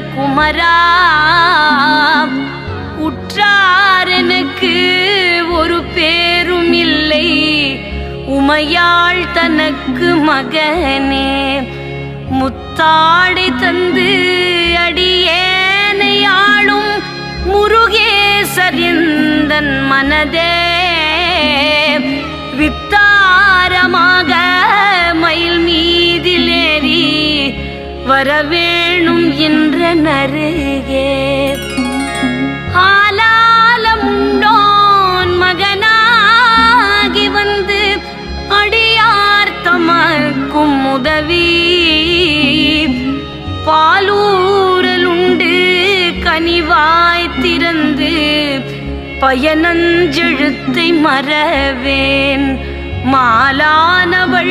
குமரா உற்றாரனுக்கு ஒரு பேரும் இல்லை. உமையாள் தனக்கு மகனே முத்தாடை தந்து அடியேனையாளும் முருகேசரிந்தன் மனதே. வரவேணும் என்ற நருகே ஆலாலமுண்டோன் மகனாகி வந்து அடியார் தமக்கும் உதவி. பாலூரலுண்டு கனிவாய் திறந்து பயனஞ்செழுத்தை மறவேன். மாலானவள்